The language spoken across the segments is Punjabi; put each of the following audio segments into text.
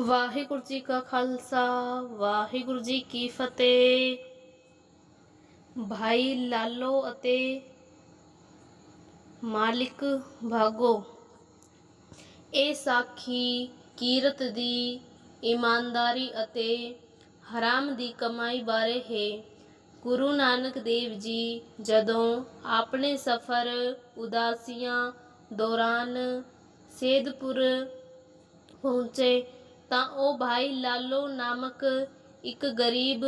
ਵਾਹਿਗੁਰੂ ਜੀ ਕਾ ਖਾਲਸਾ, ਵਾਹਿਗੁਰੂ ਜੀ ਕੀ ਫਤਿਹ। ਭਾਈ ਲਾਲੋ ਅਤੇ ਮਾਲਿਕ ਭਾਗੋ, ਇਹ ਸਾਖੀ ਕੀਰਤ ਦੀ ਇਮਾਨਦਾਰੀ ਅਤੇ ਹਰਾਮ ਦੀ ਕਮਾਈ ਬਾਰੇ ਹੈ। ਗੁਰੂ ਨਾਨਕ ਦੇਵ ਜੀ ਜਦੋਂ ਆਪਣੇ ਸਫ਼ਰ ਉਦਾਸੀਆਂ ਦੌਰਾਨ ਸੇਦਪੁਰ ਪਹੁੰਚੇ ਤਾਂ ਉਹ ਭਾਈ ਲਾਲੋ ਨਾਮਕ ਇੱਕ ਗਰੀਬ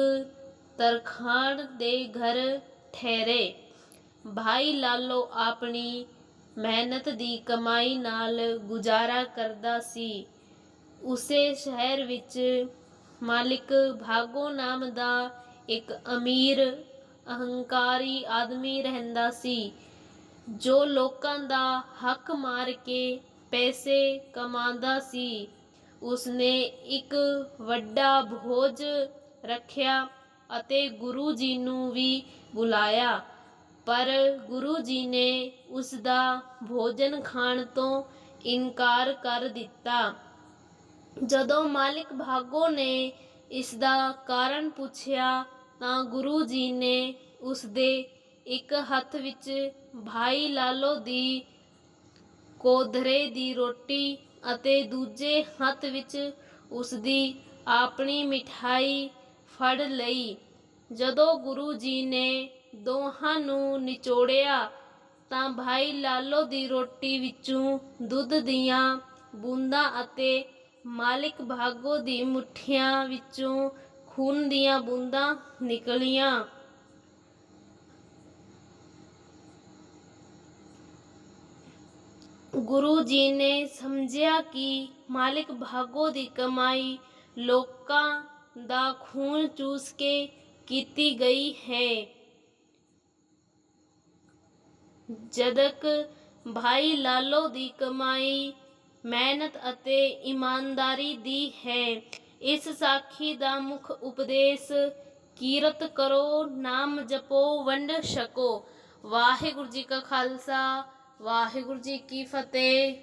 ਤਰਖਾਣ ਦੇ ਘਰ ਠਹਿਰੇ। ਭਾਈ ਲਾਲੋ ਆਪਣੀ ਮਿਹਨਤ ਦੀ ਕਮਾਈ ਨਾਲ ਗੁਜ਼ਾਰਾ ਕਰਦਾ ਸੀ। ਉਸੇ ਸ਼ਹਿਰ ਵਿੱਚ ਮਾਲਿਕ ਭਾਗੋ ਨਾਮ ਦਾ ਇੱਕ ਅਮੀਰ, ਅਹੰਕਾਰੀ ਆਦਮੀ ਰਹਿੰਦਾ ਸੀ, ਜੋ ਲੋਕਾਂ ਦਾ ਹੱਕ ਮਾਰ ਕੇ ਪੈਸੇ ਕਮਾਉਂਦਾ ਸੀ। ਉਸਨੇ ਇੱਕ ਵੱਡਾ ਭੋਜ ਰੱਖਿਆ ਅਤੇ ਗੁਰੂ ਜੀ ਨੂੰ ਵੀ ਬੁਲਾਇਆ। ਪਰ ਗੁਰੂ ਜੀ ਨੇ ਉਸ ਦਾ ਭੋਜਨ ਖਾਣ ਤੋਂ ਇਨਕਾਰ ਕਰ ਦਿੱਤਾ। ਜਦੋਂ ਮਾਲਿਕ ਭਾਗੋ ਨੇ ਇਸ ਦਾ ਕਾਰਨ ਪੁੱਛਿਆ, ਤਾਂ ਗੁਰੂ ਜੀ ਨੇ ਉਸ ਦੇ ਇੱਕ ਹੱਥ ਵਿੱਚ ਭਾਈ ਲਾਲੋ ਦੀ ਕੋਧਰੇ ਦੀ ਰੋਟੀ ਅਤੇ ਦੂਜੇ ਹੱਥ ਵਿੱਚ ਉਸ ਦੀ ਆਪਣੀ ਮਿਠਾਈ ਫੜ ਲਈ। ਜਦੋਂ ਗੁਰੂ ਜੀ ਨੇ ਦੋਹਾਂ ਨੂੰ ਨਿਚੋੜਿਆ, ਤਾਂ ਭਾਈ ਲਾਲੋ ਦੀ ਰੋਟੀ ਵਿੱਚੋਂ ਦੁੱਧ ਦੀਆਂ ਬੂੰਦਾਂ ਅਤੇ ਮਾਲਿਕ ਭਾਗੋ ਦੀ ਮੁੱਠੀਆਂ ਵਿੱਚੋਂ ਖੂਨ ਦੀਆਂ ਬੂੰਦਾਂ ਨਿਕਲੀਆਂ। ਗੁਰੂ ਜੀ ਨੇ ਸਮਝਿਆ ਕਿ ਮਾਲਿਕ ਭਾਗੋ ਦੀ ਕਮਾਈ ਲੋਕਾਂ ਦਾ ਖੂਨ ਚੂਸ ਕੇ ਕੀਤੀ ਗਈ ਹੈ। ਜਦਕ ਭਾਈ ਲਾਲੋ ਦੀ ਕਮਾਈ ਮਿਹਨਤ ਅਤੇ ਇਮਾਨਦਾਰੀ ਦੀ ਹੈ, ਇਸ ਸਾਖੀ ਦਾ ਮੁੱਖ ਉਪਦੇਸ਼ ਕੀਰਤ ਕਰੋ, ਨਾਮ ਜਪੋ, ਵੰਡ ਛਕੋ। ਵਾਹਿਗੁਰੂ ਜੀ ਕਾ ਖਾਲਸਾ ਵਾਹਿਗੁਰੂ ਜੀ ਕੀ ਫਤਿਹ।